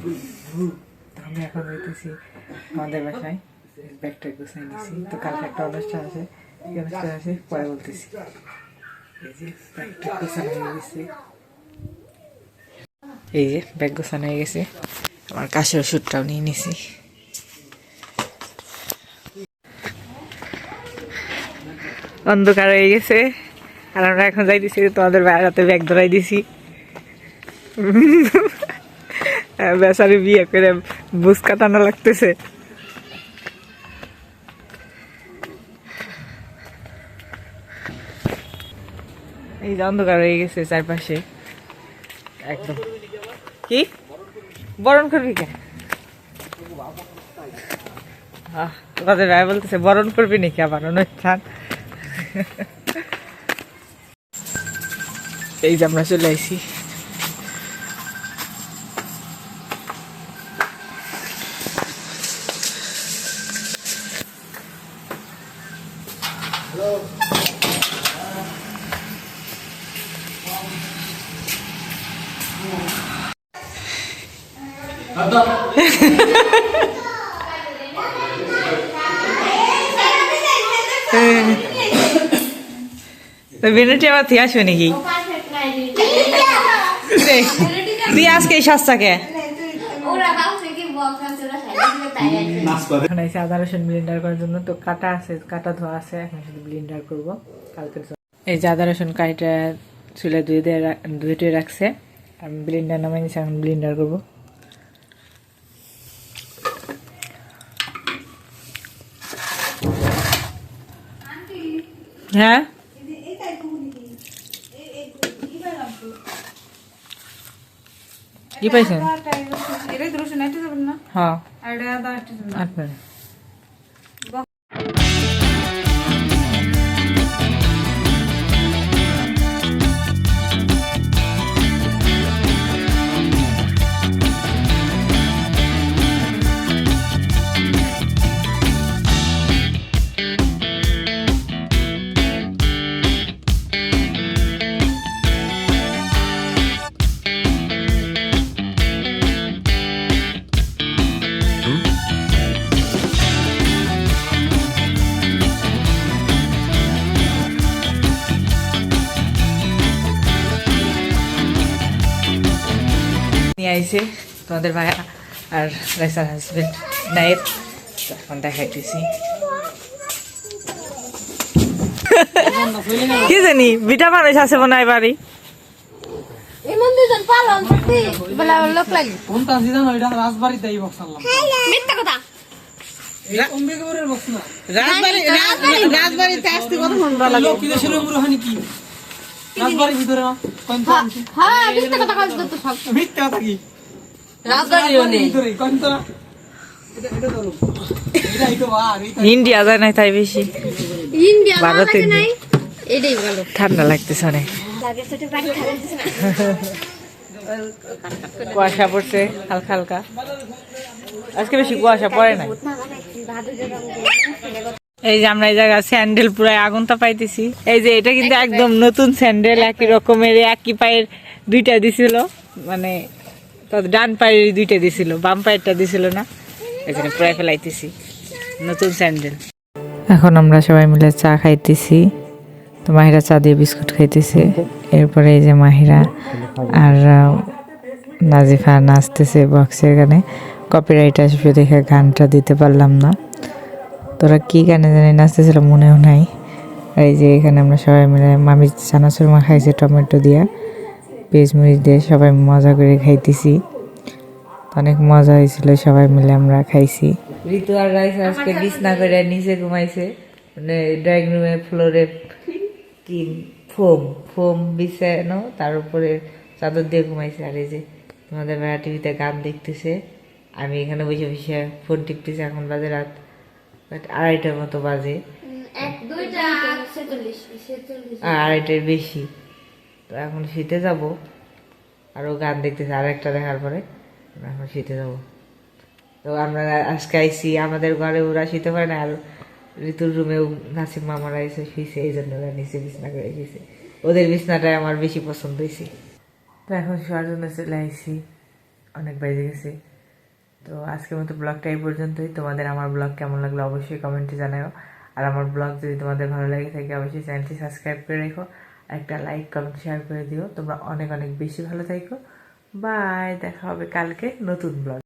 আমি এখন যাইতেছি আমাদের বাসায়। ব্যাগটা গুছাই নিছি। তো কালকে একটা অনুষ্ঠান আছে। অনুষ্ঠান আছে পরে বলতেছি। এই যে ব্যাগটা হয়ে গেছে। এই যে ব্যাগ গোছানো হয়ে গেছে। আমার কাশের ওষুধটাও নিয়ে নিছি। অন্ধকার হয়ে গেছে। আর আমরা এখন যাইতেছি, তোমাদের বেড়াতে ব্যাগ ধরাই দিছি। বেচারি বিয়ে করে বুঝ কাটানো লাগতেছে। এই যে অন্ধকার হয়ে গেছে চারপাশে। একদম। কি? বরণ করবি কে? আহ, তোমাদের ভাই বলতেছে বরণ করবি নাকি আবার? অনুষ্ঠান এই যে আমরা চলে আইছি। বিনুটি আবার তুই আসবে নাকি রে, তুই আজকে এই সস্তাকে এখন এসে আদা রসুন ব্লেন্ডার করার জন্য তো কাটা আছে কাটা ধোয়া আছে এখন শুধু ব্লেন্ডার করব। কালকে এই যে আদা রসুন কাইটা চুলে ধুয়ে দিয়ে রা- ধুয়ে টুয়ে রাখছে। আমি ব্লেন্ডার নামাই নিচ্ছি এখন ব্লেন্ডার করব। হ্যাঁ? কি পাইছেন এটাই রসুন নিয়ে আইছে তোমাদের ভাই আর রাইসার হাজবেন্ড নায়ের তো এখন দেখাইতেছি। কি জানি বিটা মানুষ আছে হয় বাড়ি। এমন দুজন পালন সত্যি বলে লোক লাগে। কোনটা সিজন ওইটা রাজবাড়িতে আসতে কত মন ভালো রাজবাড়ির ভিতরে হ্যাঁ মিথ্যা কথা সব। মিথ্যা কথা কি? রাজবাড়িও নেই ভিতরে। তো ইন্ডিয়া যায় নাই তাই বেশি। ভারতে ঠান্ডা লাগতেছে অনেক। কুয়াশা পড়ছে হালকা হালকা। আজকে বেশি কুয়াশা পড়ে নাই। এই যে আমরা এই জায়গা স্যান্ডেল পুরাই আগুনটা পাইতেছি। এই যে এটা কিন্তু একদম নতুন স্যান্ডেল একই রকমের একই পায়ের দুইটা দিছিল। মানে ডান পায়ের দুইটা দিছিল বাম পায়েরটা দিছিল না। এখানে প্রায় ফেলাইতেছি নতুন স্যান্ডেল। এখন আমরা সবাই মিলে চা খাইতেছি। তো মাহিরা চা দিয়ে বিস্কুট খাইতেছে। এরপরে এই যে মাহিরা আর নাজিফা নাচতেছে বক্সের গানে। কপিরাইট আসবে দেখে গানটা দিতে পারলাম না। তোরা কি গানে জানি নাচতেছিল মনেও নাই। এই যে এখানে আমরা সবাই মিলে মামি চানাচুর মা খাইছে টমেটো দিয়া, পেঁয়াজ মরিচ দিয়ে সবাই মজা করে খাইতেছি। অনেক মজা হয়েছিল, সবাই মিলে আমরা খাইছি। ঋতু আর রাইস আজকে বিছনা করে নিচে ঘুমাইছে। মানে ড্রয়িং রুমে ফ্লোরে কি ফোম ফোম বিছানো, তার উপরে চাদর দিয়ে ঘুমাইছে। আর এই যে তোমাদের বেড়া টিভিতে গান দেখতেছে। আমি এখানে বসে বসে ফোন টিপতেছি, এখন বাজে রাত আড়াইটার মতো বাজে। আড়াইটার বেশি। তো এখন শীতে যাব। আরও গান দেখতেছি আর একটা দেখার পরে। আমরা এখন শীতে যাব। তো আমরা আজকে আইসি আমাদের ঘরে ওরা শীতে পারে না আর ঋতুর রুমেও নাসিম মামারা এসে শুয়েছে এই জন্য ওরা নিচে বিছনা করে শুয়েছে ওদের বিছনাটাই আমার বেশি পছন্দ হয়েছে তো এখন শোয়ার জন্য চলে আইসি অনেক বাইরে গেছে। তো আজকের মতো ব্লগটা এই পর্যন্তই। তোমাদের আমার ব্লগ কেমন লাগল অবশ্যই কমেন্টে জানাও আর আমার ব্লগ যদি তোমাদের ভালো লাগে থাকে, অবশ্যই চ্যানেলটি সাবস্ক্রাইব করে রেখো। একটা লাইক, কমেন্ট, শেয়ার করে দিও। তোমরা অনেক অনেক বেশি ভালো থাকো বাই, দেখা হবে কালকে নতুন ব্লগ।